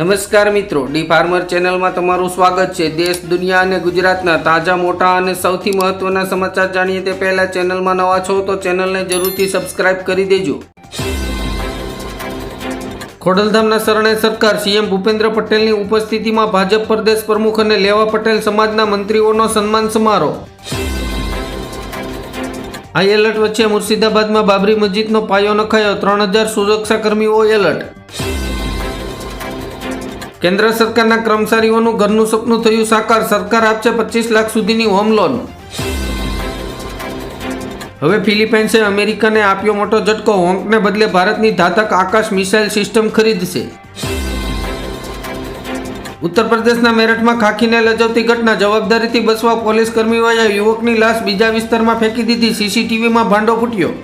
નમસ્કાર મિત્રો, D farmer ચેનલમાં તમારું સ્વાગત છે. દેશ, દુનિયા અને ગુજરાતના તાજા, મોટા અને સૌથી મહત્વના સમાચાર જાણીએ તે પહેલા ચેનલમાં નવા છો તો ચેનલને જરૂરથી સબસ્ક્રાઇબ કરી દેજો. ખોડલધામના શરણે સરકાર સીએમ ભૂપેન્દ્ર પટેલની ઉપસ્થિતિમાં ભાજપ પ્રદેશ પ્રમુખ અને લેવા પટેલ સમાજના મંત્રીઓનો સન્માન સમારોહ. હાઈ એલર્ટ વચ્ચે મુર્શિદાબાદમાં બાબરી મસ્જિદનો પાયો નખાયો. ત્રણ હજાર સુરક્ષાકર્મીઓ એલર્ટ. કેન્દ્ર સરકારના કર્મચારીઓનું ઘરનું સપનું થયું સાકાર. સરકાર આપશે પચીસ લાખ સુધીની હોમ લોન. હવે ફિલિપાઇન્સે અમેરિકાને આપ્યો મોટો ઝટકો. હોંકને બદલે ભારતની ધાતક આકાશ મિસાઇલ સિસ્ટમ ખરીદશે. ઉત્તર પ્રદેશના મેરઠમાં ખાખીને લજવતી ઘટના. જવાબદારીથી બસવા પોલીસ કર્મીઓએ યુવકની લાશ બીજા વિસ્તારમાં ફેંકી દીધી. સીસીટીવીમાં ભાંડો ફૂટ્યો.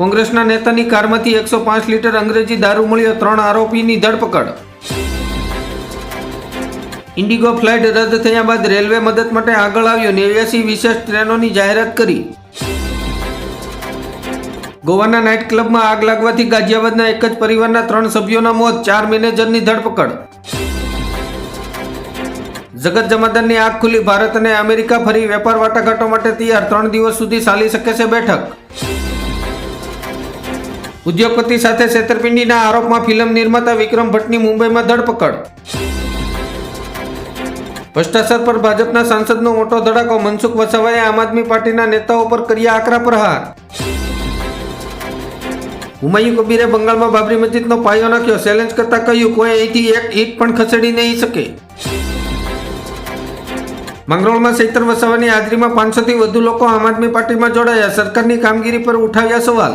કોંગ્રેસના નેતાની કારમાંથી એકસો પાંચ લીટર અંગ્રેજી દારૂ મળ્યો, ત્રણ આરોપીની ધરપકડ. ઇન્ડિગો ફ્લાઇટ રદ થયા બાદ રેલવે મદદ માટે આગળ આવ્યો, નેવ્યાસી વિશેષ ટ્રેનોની જાહેરાત કરી. ગોવાના નાઇટ ક્લબમાં આગ લાગવાથી ગાઝિયાબાદના એક જ પરિવારના ત્રણ સભ્યોના મોત, ચાર મેનેજરની ધરપકડ. જગત જમાદારની આગ ખુલી, ભારત અને અમેરિકા ફરી વેપાર વાટાઘાટો માટે તૈયાર, ત્રણ દિવસ સુધી ચાલી શકે છે બેઠક. ઉદ્યોગપતિ સાથે છેતરપિંડીના આરોપમાં ફિલ્મ નિર્માતા વિક્રમ ભટ્ટની મુંબઈમાં ધરપકડ. ભ્રષ્ટાચાર પર ભાજપના સાંસદનો મોટો ધડાકો, મનસુખ વસાવાએ આમ આદમી પાર્ટીના નેતાઓ પર કર્યા આકરા પ્રહાર. હુમાયુ કબીરે બંગાળમાં બાબરી મસ્જિદનો પાયો નાખ્યો ચેલેન્જ કરતા કહ્યું, કોઈ અહીંથી એક ઈટ પણ ખસેડી નહીં શકે. માંગરોળમાં ચૈતર વસાવાની હાજરીમાં પાંચસોથી વધુ લોકો આમ આદમી પાર્ટીમાં જોડાયા, સરકારની કામગીરી પર ઉઠાવ્યા સવાલ.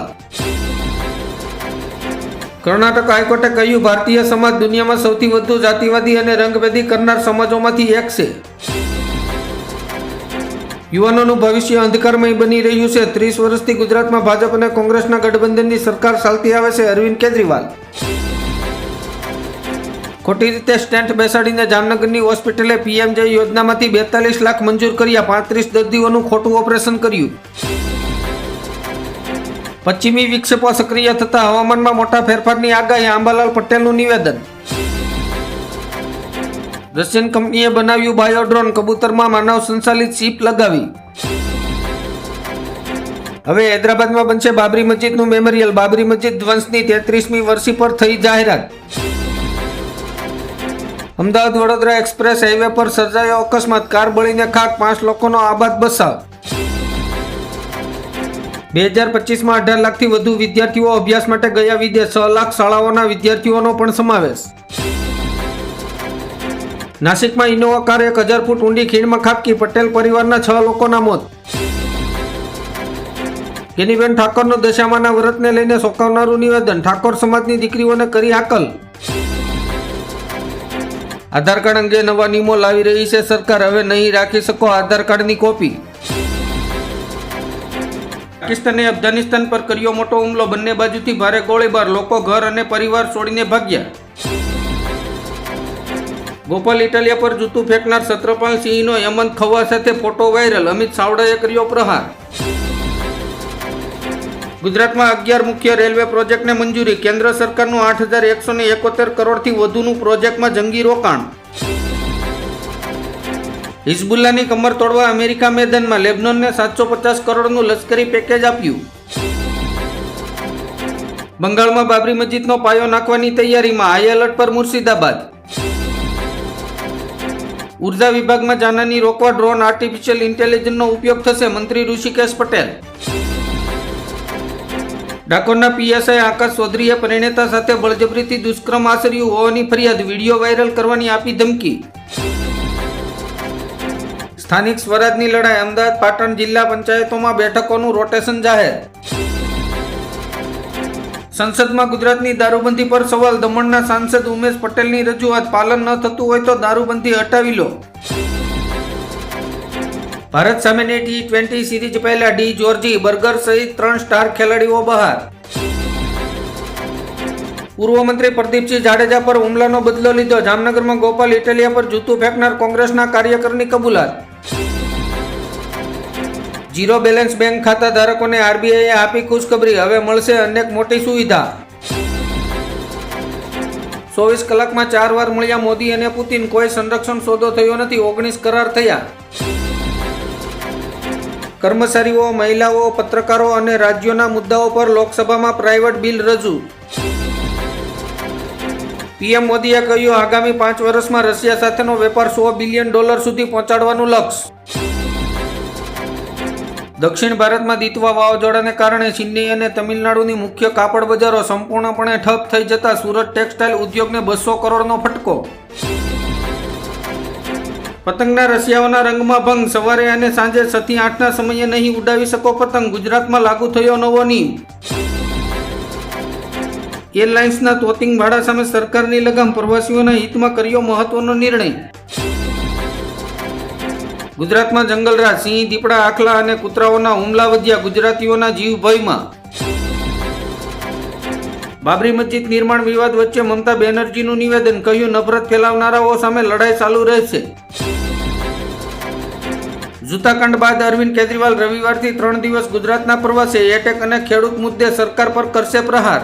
કર્ણાટક હાઈકોર્ટે કહ્યું, ભારતીય સમાજ દુનિયામાં સૌથી વધુ જાતિવાદી અને રંગભેદી કરનાર સમાજોમાંથી એક છે. યુવાનોનું ભવિષ્ય અંધકારમય બની રહ્યું છે. ત્રીસ વર્ષથી ગુજરાતમાં ભાજપ અને કોંગ્રેસના ગઠબંધનની સરકાર ચાલતી આવે છે, અરવિંદ કેજરીવાલ. ખોટી રીતે સ્ટેન્ટ બેસાડીને જામનગરની હોસ્પિટલે પીએમજે યોજનામાંથી બેતાલીસ લાખ મંજૂર કર્યા, પાંત્રીસ દર્દીઓનું ખોટું ઓપરેશન કર્યું. પશ્ચિમી વિક્ષેપો સક્રિય થતા હવામાનમાં મોટા ફેરફારની આગાહી આંબાલાલ પટેલનું નિવેદન. રશિયન કંપનીએ બનાવ્યું બાયોડ્રોન કબૂતરમાં માનવ સંચાલિત શીપ લગાવી. હવે હૈદરાબાદમાં બનશે બાબરી મસ્જિદનું મેમોરિયલ. બાબરી મસ્જિદ ધ્વંસની તેત્રીસમી વર્ષી પર થઈ જાહેરાત. અમદાવાદ વડોદરા એક્સપ્રેસ હાઈવે પર સર્જાયો અકસ્માત. કાર બળીને ખાક પાંચ લોકોનો આબાદ બસાવ. બે હજાર પચીસમાં અઢાર લાખથી વધુ વિદ્યાર્થીઓ અભ્યાસ માટે ગયા વિદેશ છ લાખ શાળાઓના વિદ્યાર્થીઓનો પણ સમાવેશ. નાસિકમાં ઇનોવા કાર એક હજાર ફૂટ ઊંડી ખીણમાં ખાબકી પટેલ પરિવારના છ લોકોના મોત. ગેનીબેન ઠાકોરનો દશામાના વ્રતને લઈને ચોંકાવનારું નિવેદન, ઠાકોર સમાજની દીકરીઓને કરી હાકલ. આધાર કાર્ડ અંગે નવા નિયમો લાવી રહી છે સરકાર, હવે નહીં રાખી શકો આધાર કાર્ડની કોપી. પાકિસ્તાને અફઘાનિસ્તાન પર કર્યો મોટો હુમલો. બંને બાજુથી ભારે ગોળીબાર. લોકો ઘર અને પરિવાર છોડીને ભાગ્યા. ગોપાલ ઇટાલિયા પર જૂતું ફેંકનાર સત્રપાલ સિંહનો હેમંત ખવા સાથે ફોટો વાયરલ. અમિત સાવડાએ કર્યો પ્રહાર. ગુજરાતમાં અગિયાર મુખ્ય રેલવે પ્રોજેક્ટને મંજૂરી. કેન્દ્ર સરકારનું આઠ હજાર એકસો ને એકોતેર કરોડથી વધુનું પ્રોજેક્ટમાં જંગી રોકાણ. હિઝબુલ્લાની કમર તોડવા અમેરિકા મેદાનમાં લેબનોનને સાતસો પચાસ કરોડનું લશ્કરી પેકેજ આપ્યું. બંગાળમાં બાબરી મસ્જિદનો પાયો નાખવાની તૈયારીમાં હાઈ એલર્ટ પર મુર્શિદાબાદ. ઊર્જા વિભાગમાં જાનાની રોકવા ડ્રોન આર્ટિફિશિયલ ઇન્ટેલિજન્સનો ઉપયોગ થશે મંત્રી ઋષિકેશ પટેલ. ડાકોરના પીએસઆઈ આકાશ ચૌધરીએ પરિણેતા સાથે બળજબરીથી દુષ્કર્મ આચર્યું હોવાની ફરિયાદ વીડિયો વાયરલ કરવાની આપી ધમકી. સ્થાનિક સ્વરાજની લડાઈ અમદાવાદ પાટણ જિલ્લા પંચાયતોમાં બેઠકોનું રોટેશન જાહેર. સંસદમાં ગુજરાતની દારૂબંધી પર સવાલ, દમણના સાંસદ ઉમેશ પટેલની રજૂઆત, પાલન ન થતું હોય તો દારૂબંધી હટાવી લો. ભારત સામેની ટી ટ્વેન્ટી સિરીઝ પહેલા ડી જોર્જી, બર્ગર સહિત ત્રણ સ્ટાર ખેલાડીઓ બહાર. પૂર્વ મંત્રી પ્રદીપસિંહ જાડેજા પર હુમલાનો બદલો લીધો. જામનગરમાં ગોપાલ ઇટાલિયા પર જૂતું ફેંકનાર કોંગ્રેસના કાર્યકરની કબૂલાત. જીરો બેલેન્સ બેંક ખાતા ધારકોને આરબીઆઈએ આપી ખુશખબરી. હવે મળશે અનેક મોટી સુવિધા. ચોવીસ કલાકમાં ચાર વાર મળ્યા મોદી અને પુતિન. કોઈ સંરક્ષણ સોદો થયો નથી. ઓગણીસ કરાર થયા. કર્મચારીઓ, મહિલાઓ, પત્રકારો અને રાજ્યોના મુદ્દાઓ પર લોકસભામાં પ્રાઇવેટ બિલ રજૂ. પીએમ મોદીએ કહ્યું, આગામી પાંચ વર્ષમાં રશિયા સાથેનો વેપાર સો બિલિયન ડોલર સુધી પહોંચાડવાનું લક્ષ્ય. દક્ષિણ ભારતમાં દીતવા વાવાઝોડાને કારણે ચેન્નઈ અને તમિલનાડુની મુખ્ય કાપડ બજારો સંપૂર્ણપણે ઠપ થઈ જતા સુરત ટેક્સટાઇલ ઉદ્યોગને બસો કરોડનો ફટકો. પતંગના રશિયાઓના રંગમાં ભંગ. સવારે અને સાંજે છ થી આઠના સમયે નહીં ઉડાવી શકો પતંગ. ગુજરાતમાં લાગુ થયો નવો નિયમ એરલાઇન્સના તોતિંગ ભાડા સામે સરકારની લગામ. પ્રવાસીઓના હિતમાં કર્યો મહત્વનો નિર્ણય. ગુજરાતમાં જંગલરાજ, સિંહ, દીપડા, આખલા અને કૂતરાઓના હુમલા વધ્યા ગુજરાતીઓના જીવ ભયમાં. બાબરી મસ્જિદ નિર્માણ વિવાદ વચ્ચે મમતા બેનર્જીનું નિવેદન, કહ્યું, નફરત ફેલાવનારાઓ સામે લડાઈ ચાલુ રહેશે. જૂતાકાંડ બાદ અરવિંદ કેજરીવાલ રવિવારથી ત્રણ દિવસ ગુજરાતના પ્રવાસે, એટેક અને ખેડૂત મુદ્દે સરકાર પર કરશે પ્રહાર.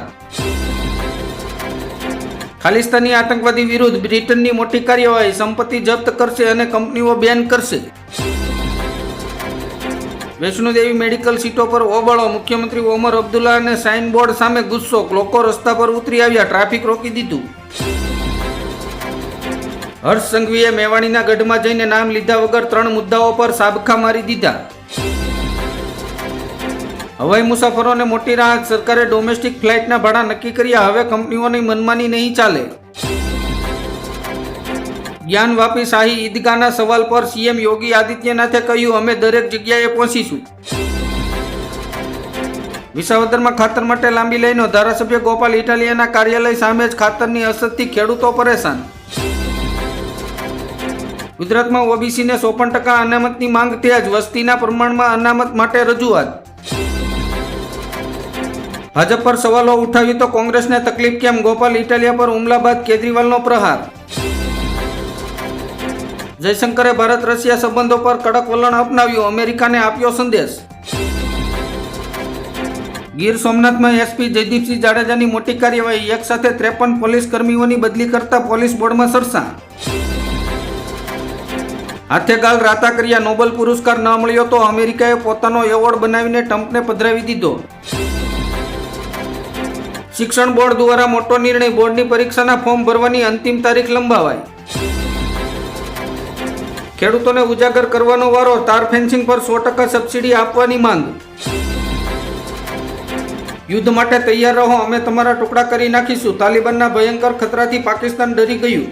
ખાલિસ્તાની આતંકવાદી વિરુદ્ધ બ્રિટનની મોટી કાર્યવાહી સંપત્તિ જપ્ત કરશે અને કંપનીઓ બેન કરશે. વૈષ્ણોદેવી મેડિકલ સીટો પર ઓબળો મુખ્યમંત્રી ઓમર અબ્દુલ્લા અને સાઇન બોર્ડ સામે ગુસ્સો. લોકો રસ્તા પર ઉતરી આવ્યા. ટ્રાફિક રોકી દીધું. હર્ષ સંઘવીએ મેવાણીના ગઢમાં જઈને નામ લીધા વગર ત્રણ મુદ્દાઓ પર સાબખા મારી દીધા. હવાઈ મુસાફરોને મોટી રાહત. સરકારે ડોમેસ્ટિક ફ્લાઇટના ભાડા નક્કી કર્યા. હવે કંપનીઓની મનમાની નહીં ચાલે. જ્ઞાન વાપી શાહી ઈદગાહના સવાલ પર સીએમ યોગી આદિત્યનાથે કહ્યું, અમે દરેક જગ્યાએ પહોંચીશું. વિસાવદરમાં ખાતર માટે લાંબી લાઈનો. ધારાસભ્ય ગોપાલ ઇટાલિયાના કાર્યાલય સામે જ ખાતરની અસરથી ખેડૂતો પરેશાન. ગુજરાતમાં ઓબીસીને ચોપન ટકા અનામતની માંગ તેજ વસ્તીના પ્રમાણમાં અનામત માટે રજૂઆત. ભાજપ પર સવાલો ઉઠાવી તો કોંગ્રેસને તકલીફ કેમ? ગોપાલ ઇટાલિયા પર હુમલા બાદ કેજરીવાલનો પ્રહાર. જયશંકરે ભારત રશિયા સંબંધો પર કડક વલણ અપનાવ્યું. અમેરિકાને આપ્યો સંદેશ. ગીર સોમનાથમાં એસપી જયદીપસિંહ જાડેજાની મોટી કાર્યવાહી. એક સાથે ત્રેપન પોલીસ કર્મીઓની બદલી કરતા પોલીસ બોર્ડમાં સરસા હાથેગાલ રાતા કર્યા નોબલ પુરસ્કાર ન મળ્યો તો અમેરિકાએ પોતાનો એવોર્ડ બનાવીને ટ્રમ્પને પધરાવી દીધો. શિક્ષણ બોર્ડ દ્વારા મોટો નિર્ણય બોર્ડની પરીક્ષાના ફોર્મ ભરવાની અંતિમ તારીખ લંબાવાઈ. ખેડૂતોને ઉજાગર કરવાનો વારો, તાર ફેન્સિંગ પર સો ટકા સબસિડી આપવાની માંગ. યુદ્ધ માટે તૈયાર રહો, અમે તમારા ટુકડા કરી નાખીશું. તાલિબાનના ભયંકર ખતરાથી પાકિસ્તાન ડરી ગયું.